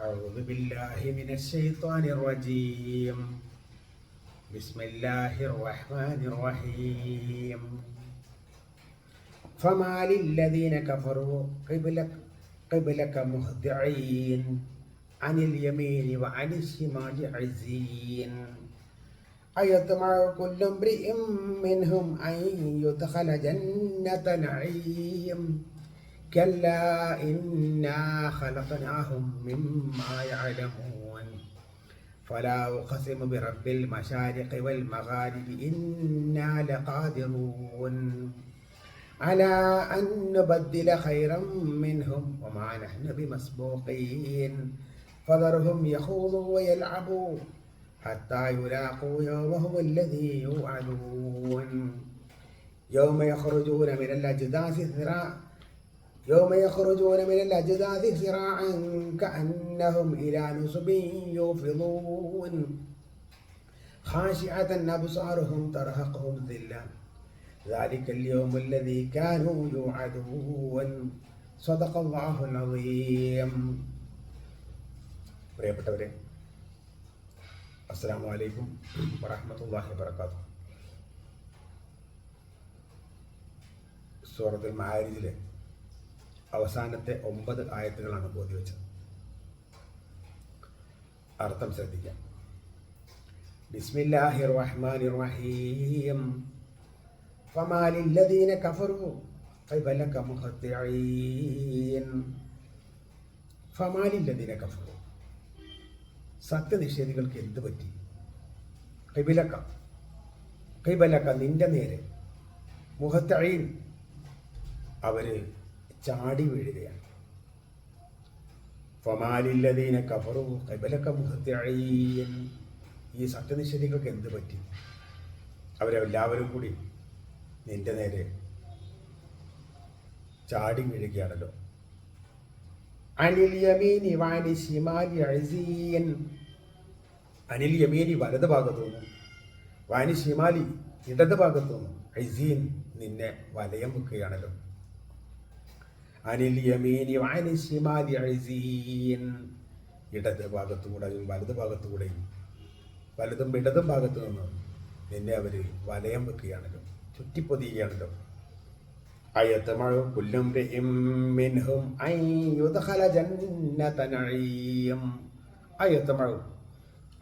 أعوذ بالله من الشيطان الرجيم بسم الله الرحمن الرحيم فما للذين كفروا قبلك قبلك مهدعين عن اليمين وعن الشمال عزين أيطمع كل امرئ منهم أن يدخل جنة نعيم كلا إنا خلقناهم مما يعلمون. فلا أقسم برب المشارق والمغارب إنا لقادرون. على أن نبدل خيرا منهم وما نحن بمسبوقين. فذرهم يخوضوا ويلعبوا حتى يلاقوا يومهم الذي يوعدون. يوم يخرجون من الأجداث ذراع يوم يخرجون من الأجداث سراعا كأنهم إلى نصب يوفضون خاشعة أبصارهم ترهقهم ذلة ذلك اليوم الذي كانوا يوعدون صدق الله العظيم പ്രിയപ്പെട്ടവരെ അസ്സാം വലൈക്കും വറഹമത്തല്ലാഹി വർക്കാത്തു സൂറത്തുൽ മാരിജിലെ അവസാനത്തെ ഒമ്പത് ആയത്തുകളാണ് ബോധി വെച്ചത് അർത്ഥം ശ്രദ്ധിക്കാം ബിസ്മില്ലാഹിർ റഹ്മാനിർ റഹീം فما للذين كفروا قبلك مهطعين فما للذين كفروا സത്യനിഷേധികൾക്ക് എന്ത് പറ്റി കൈബലക്ക കൈബലക്ക നിന്റെ നേരെ മുഖത്തഴീൻ അവര് ചാടി വീഴുകയാണ്. ഫമാലില്ലതീന കഫറു കൈബലക്ക മുഖത്തഴീൻ ഈ സത്യനിഷേധികൾക്ക് എന്ത് പറ്റി? അവരെല്ലാവരും കൂടി നിന്റെ നേരെ ചാടി വീഴുകയാണല്ലോ. അനിൽ യമീനി വാനി ശിമാലി അഴസീയൻ അനിൽ യമീനി വലത് ഭാഗത്തുനിന്നും വാനി ശിമാലി ഇടത് ഭാഗത്തുനിന്നും അഴിസീൻ നിന്നെ വലയം വെക്കുകയാണല്ലോ. അനിൽ യമീനി വാനി ശിമാലി അഴസീൻ ഇടത് ഭാഗത്തുകൂടെയും വലത് ഭാഗത്തുകൂടെയും വലതും ഇടതും ഭാഗത്തു നിന്നും നിന്നെ അവർ വലയം വെക്കുകയാണല്ലോ ചുറ്റിപ്പൊതിയുകയാണല്ലോ അയത്തമഴ കുല്ലും മിൻഹും അയത്തമഴ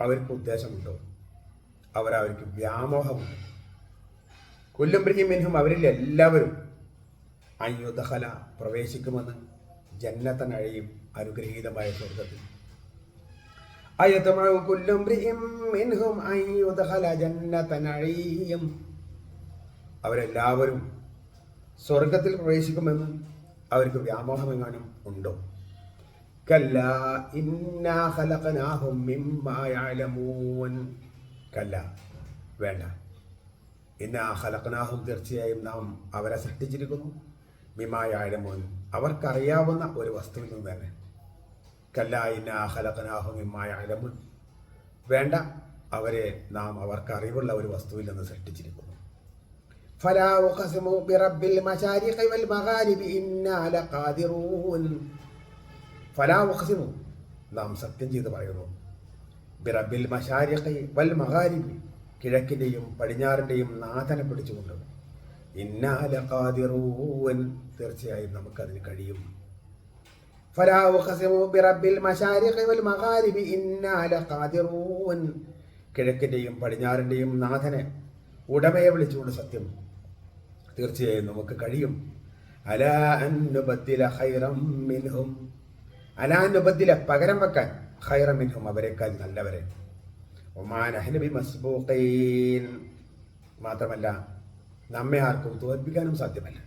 അവർക്ക് ഉദ്ദേശമുണ്ടോ? അവരവർക്ക് വ്യാമോഹമുണ്ട്? കുല്ലും മിൻഹും അവരിൽ എല്ലാവരും അൻ യുദ്ഖല പ്രവേശിക്കുമെന്ന് ജന്നത നഴയും അനുഗ്രഹീതമായ സ്വർഗത്തിൽ അവരെല്ലാവരും സ്വർഗത്തിൽ പ്രവേശിക്കുമെന്ന് അവർക്ക് വ്യാമോഹമെങ്ങാനും ഉണ്ടോ? കല്ല കല്ല വേണ്ട. ഇന്നാ ഖലഖനാഹും തീർച്ചയായും നാം അവരെ സൃഷ്ടിച്ചിരിക്കുന്നു. മിമ്മാ യഅലമൂൻ അവർക്കറിയാവുന്ന ഒരു വസ്തുവിൽ നിന്ന് തന്നെ കല്ല ഇന്നാ ഖലഖനാഹും മിമ്മാ യഅലമൂൻ വേണ്ട അവരെ നാം അവർക്ക് അറിവുള്ള ഒരു വസ്തുവിൽ നിന്ന് സൃഷ്ടിച്ചിരിക്കുന്നു فلا أقسم برب المشارق والمغارب إنا لقادرون فلا أقسم നാം സത്യം ചെയ്ത് പറയുന്നു ബിറബിൽ മഷാരിഖി വൽ മഹാരിബി കിഴക്കിൻ്റെയും പടിഞ്ഞാറിൻ്റെയും നാഥനെ പിടിച്ചുകൊണ്ട് ഇന്നാല ഖാദിറൂൻ തീർച്ചയായും നമുക്കതിന് കഴിയും. കിഴക്കിന്റെയും പടിഞ്ഞാറിന്റെയും നാഥനെ ഉടമയെ വിളിച്ചുകൊണ്ട് സത്യം തീർച്ചയായും നമുക്ക് കഴിയും. അലാനുബത്തില അലാനുബത്തില പകരം വെക്കാൻ ഹൈറം മിൻഹും അവരെക്കാൾ നല്ലവരെ. ഒമാൻ അഹ്നബി മസ്ബൂഖീൻ മാത്രമല്ല നമ്മെ ആർക്കും തോൽപ്പിക്കാനും സാധ്യമല്ല.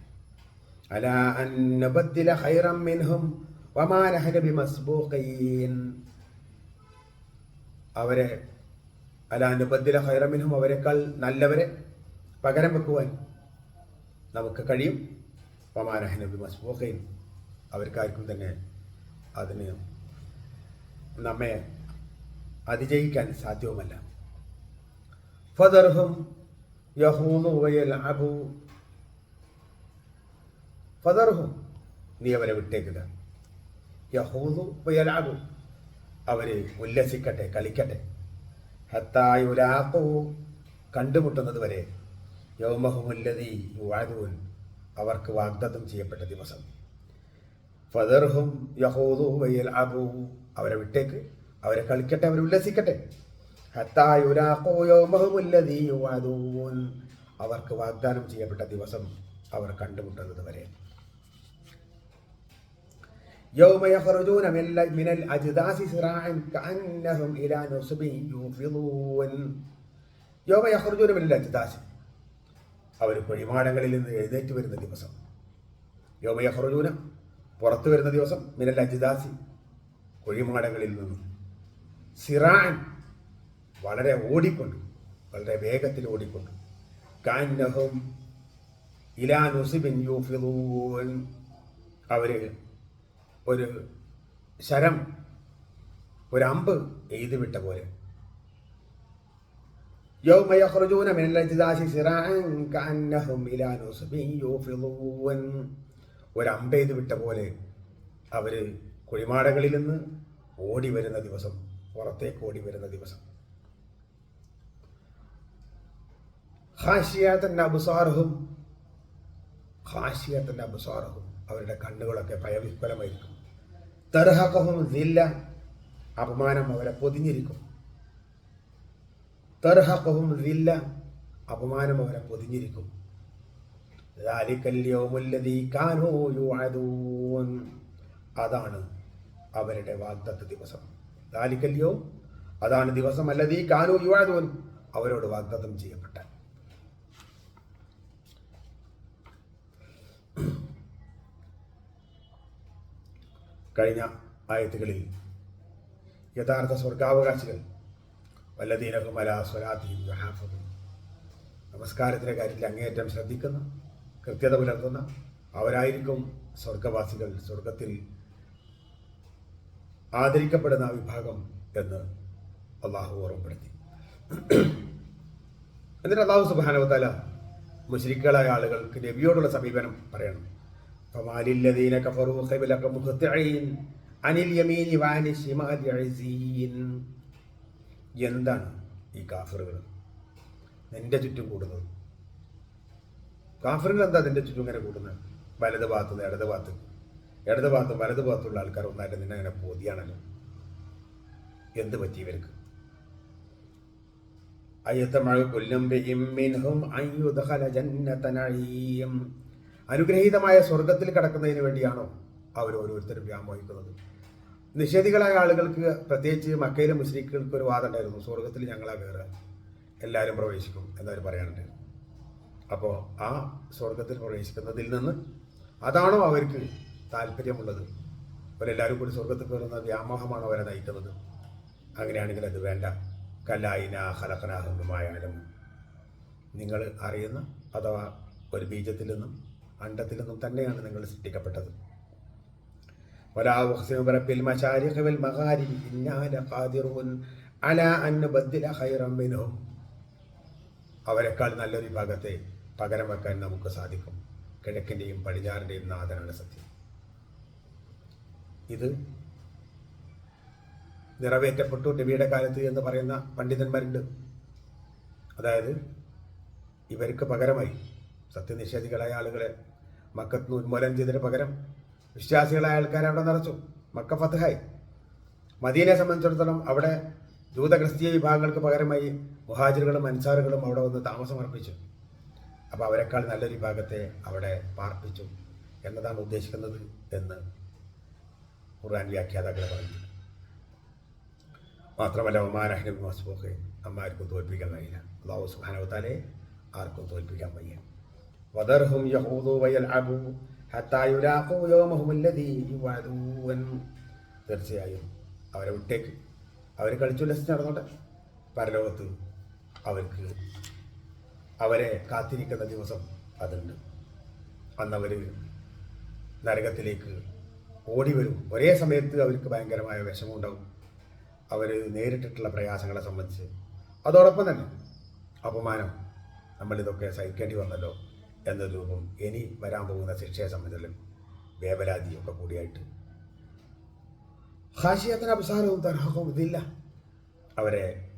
അല അന്നുബത്തില ഹൈറം മിൻഹും വമാനഹന ബി മസ്ബൂഖീൻ അവരെ അലാനുബത്തില ഹൈറം മിൻഹും അവരെക്കാൾ നല്ലവരെ പകരം വെക്കുവാൻ നമുക്ക് കഴിയും. പമാനഹനബി മസ്ബൂഖീൻ അവർക്കാർക്കും തന്നെ അതിന് നമ്മെ അതിജയിക്കാൻ സാധ്യവുമല്ല. ഫദർഹും യഹൂന്നു വയൽ അബു ഫദർഹും. നീ അവരെ വിട്ടേക്കുക യഹൂദു വയൽ അബു. അവർ ഉല്ലസിക്കട്ടെ കളിക്കട്ടെ. ഹത്തായുലാക്കൂ കണ്ടുമുട്ടുന്നത് വരെ യൗമഹുമുല്ലതി വാഴുവൻ അവർക്ക് വാഗ്ദത്തം ചെയ്യപ്പെട്ട ദിവസം. ഫദർഹും യഹൂദു വയ്യൽ അബു അവരെ വിട്ടേക്ക്. അവരെ കളിക്കട്ടെ അവരെ ഉല്ലസിക്കട്ടെ. അവർക്ക് വാഗ്ദാനം ചെയ്യപ്പെട്ട ദിവസം അവർ കണ്ടുമുട്ടുന്നത് വരെ يوم يخرجون من من الأجداث سراعا كأنهم إلى نصب يوفضون يوم يخرجون من الأجداث അവർ കുഴിമാടങ്ങളിൽ നിന്ന് എഴുന്നേറ്റ് വരുന്ന ദിവസം യോമ യഹ്റുജൂന പുറത്തു വരുന്ന ദിവസം മിനൽ അജിദാസി കുഴിമാടങ്ങളിൽ നിന്ന് സിറാൻ വളരെ ഓടിക്കൊണ്ട് വളരെ വേഗത്തിൽ ഓടിക്കൊണ്ട്. കാന്നഹും ഇലാനുസിബിൻ നുസിബിൻ അവർ ഒരു ശരം ഒരു അമ്പ് എഴുതി വിട്ട പോലെ. യൗമയഖ്റുജൂന മിനൽ അജ്ദാസി സിറാഅൻ കഅന്നഹും ഇലാ ഒരു അമ്പ് എഴുതി വിട്ട പോലെ അവർ കുഴിമാടകളിൽ നിന്ന് ഓടി വരുന്ന ദിവസം പുറത്തേക്ക് ഓടി വരുന്ന ദിവസം. ഹാഷിയാത്തന്റെ അബുസാർഹും ഹാഷിയാത്തന്റെ അബുസാർഹും അവരുടെ കണ്ണുകളൊക്കെ ഭയവിഫലമായിരിക്കും തെർഹക്കഹും ദില്ല അപമാനം അവരെ പൊതിഞ്ഞിരിക്കും. തെർഹക്കഹും ദില്ല അപമാനം അവരെ പൊതിഞ്ഞിരിക്കും. അതാണ് അവരുടെ വാഗ്ദത്ത ദിവസം. ദാലിക്കല്യോ അതാണ് ദിവസം അല്ലതീ കാനോ യുവാദോൻ. അവരോട് വാഗ്ദത്തം ചെയ്യപ്പെട്ട കഴിഞ്ഞ ആയത്തുകളിൽ യഥാർത്ഥ സ്വർഗാവകാശികൾ വല്ലതീനകും അല സ്വലാത്തിയും ഹാഫും നമസ്കാരത്തിന്റെ കാര്യത്തിൽ അങ്ങേയറ്റം ശ്രദ്ധിക്കുന്ന കൃത്യത പുലർത്തുന്ന അവരായിരിക്കും സ്വർഗവാസികൾ സ്വർഗത്തിൽ ആദരിക്കപ്പെടുന്ന വിഭാഗം എന്ന് അള്ളാഹു ഓർമ്മപ്പെടുത്തി. എന്നിട്ട് അള്ളാഹു സുബാനവത്താല മുശ്രിക്കുകളായ ആളുകൾക്ക് നബിയോടുള്ള സമീപനം പറയണം. فما للذين كفروا قبلك مهطعين عن اليمين وعن الشمال عزين എന്താണ് ഈ കാഫറുകൾ നിന്റെ ചുറ്റും കൂടുന്നത് കാഫറുകൾ എന്താ നിന്റെ ചുറ്റും ഇങ്ങനെ കൂടുന്നത് വലത് ഭാഗത്ത് നിന്ന് ഇടത് ഭാഗത്ത് ഇടത് ഭാഗത്തും വലത് ഭാഗത്തുള്ള ആൾക്കാർ ഒന്നായിട്ട് നിന്നെ അങ്ങനെ പോതിയാണല്ലോ എന്ത് പറ്റി ഇവർക്ക് അയ്യത്തമഴ കൊല്ലും അനുഗ്രഹീതമായ സ്വർഗത്തിൽ കടക്കുന്നതിന് വേണ്ടിയാണോ അവർ ഓരോരുത്തരും വ്യാമോഹിക്കുന്നത് നിഷേധികളായ ആളുകൾക്ക് പ്രത്യേകിച്ച് മക്കയിലെ മുസ്ലിങ്ങൾക്ക് ഒരു വാദം ഉണ്ടായിരുന്നു സ്വർഗത്തിൽ ഞങ്ങളാ കയറുക എല്ലാവരും പ്രവേശിക്കും എന്നവർ പറയാനുണ്ട് അപ്പോൾ ആ സ്വർഗത്തിൽ പ്രവേശിക്കുന്നതിൽ നിന്ന് അതാണോ അവർക്ക് താല്പര്യമുള്ളത്? അവരെല്ലാവരും കൂടി സ്വർഗത്തിൽ കയറുന്ന വ്യാമോഹമാണ് അവരെ നയിക്കുന്നത്? അങ്ങനെയാണെങ്കിൽ അത് വേണ്ട. കലായിന ഹലക്കനാഹുമായാലും നിങ്ങൾ അറിയുന്ന അഥവാ ഒരു ബീജത്തിൽ നിന്നും അണ്ടത്തിൽ നിന്നും തന്നെയാണ് നിങ്ങൾ സൃഷ്ടിക്കപ്പെട്ടത്. അവരെക്കാൾ നല്ലൊരു വിഭാഗത്തെ പകരം വെക്കാൻ നമുക്ക് സാധിക്കും. കിഴക്കിന്റെയും പടിഞ്ഞാറിന്റെയും നാഥനാണ് സത്യം. ഇത് നിറവേറ്റപ്പെട്ടു നബിയുടെ കാലത്ത് എന്ന് പറയുന്ന പണ്ഡിതന്മാരുണ്ട്. അതായത് ഇവർക്ക് പകരമായി സത്യനിഷേധികളായ ആളുകളെ മക്കത്ത് ഉന്മൂലനം ചെയ്തതിന് പകരം വിശ്വാസികളായ ആൾക്കാരെ അവിടെ നിറച്ചു. മക്ക ഫത്തഹായി മദീനെ സംബന്ധിച്ചിടത്തോളം അവിടെ ജൂത ക്രിസ്തീയ വിഭാഗങ്ങൾക്ക് പകരമായി മുഹാജിറുകളും അൻസാറുകളും അവിടെ വന്ന് താമസമർപ്പിച്ചു അപ്പോൾ അവരെക്കാൾ നല്ലൊരു വിഭാഗത്തെ അവിടെ പാർപ്പിച്ചു എന്നതാണ് ഉദ്ദേശിക്കുന്നത് എന്ന് ഖുർആൻ വ്യാഖ്യാതാക്കൾ പറഞ്ഞു. മാത്രമല്ല ഒമാനഹ്നബി മസ്ബൂഖ് അമ്മാർക്കും തോൽപ്പിക്കാൻ കഴിയില്ല. അള്ളാഹു സുബാനവത്താലെ ആർക്കും തോൽപ്പിക്കാൻ വയ്യ. വദർഹും യഹൂദു വയൽഅബു ഹത്താ യുലാഖു യൗമഹും അല്ലദീ യുവഅദൂൻ തീർച്ചയായും അവരെ വിട്ടേക്ക്. അവർ കളിച്ചുല്ലസിച്ച് നടന്നോട്ടെ. പരലോകത്ത് അവർക്ക് അവരെ കാത്തിരിക്കുന്ന ദിവസം അതുണ്ട്. അന്നവർ നരകത്തിലേക്ക് ഓടി വരും ഒരേ സമയത്ത് അവർക്ക് ഭയങ്കരമായ വിഷമമുണ്ടാവും. അവർ നേരിട്ടിട്ടുള്ള പ്രയാസങ്ങളെ സംബന്ധിച്ച്. അതോടൊപ്പം തന്നെ അപമാനം. നമ്മളിതൊക്കെ സഹിക്കേണ്ടി വന്നല്ലോ. എന്ന രൂപം ഇനി വരാൻ പോകുന്ന ശിക്ഷയെ സംബന്ധിച്ചും വേവലാതിയൊക്കെ കൂടിയായിട്ട്. ഹാഷിയത്തിന് അപസാരവും തർഹവും ഇതില്ല. അവരെ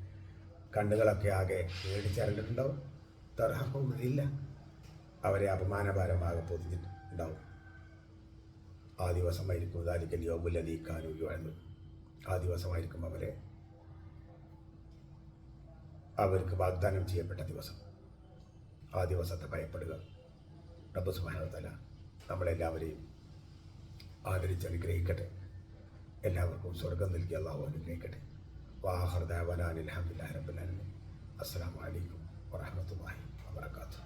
കണ്ണുകളൊക്കെ ആകെ മേടിച്ചറിഞ്ഞിട്ടുണ്ടാവും തർഹവും ഇതില്ല. അവരെ അപമാനഭാരമാകെ പൊതിഞ്ഞിട്ടുണ്ടാവും. ആ ദിവസമായിരിക്കും ദാലിക്കൽ യോമുല്ലതീക്കാനും യുവാനും ആ ദിവസമായിരിക്കും അവരെ അവർക്ക് വാഗ്ദാനം ചെയ്യപ്പെട്ട ദിവസം. ആ ദിവസത്തെ ഭയപ്പെടുക. റബ്ബ് സുബാനത്തല നമ്മളെല്ലാവരെയും ആദരിച്ച് അനുഗ്രഹിക്കട്ടെ. എല്ലാവർക്കും സ്വർഗം നൽകി അള്ളാഹു അനുഗ്രഹിക്കട്ടെ. വാഹർദാവനാൻ അലഹമില്ല റബ്ബുലാലമീൻ അസ്സാം വലൈക്കും വറഹമത്തല്ലാഹി വാബർക്കാത്തു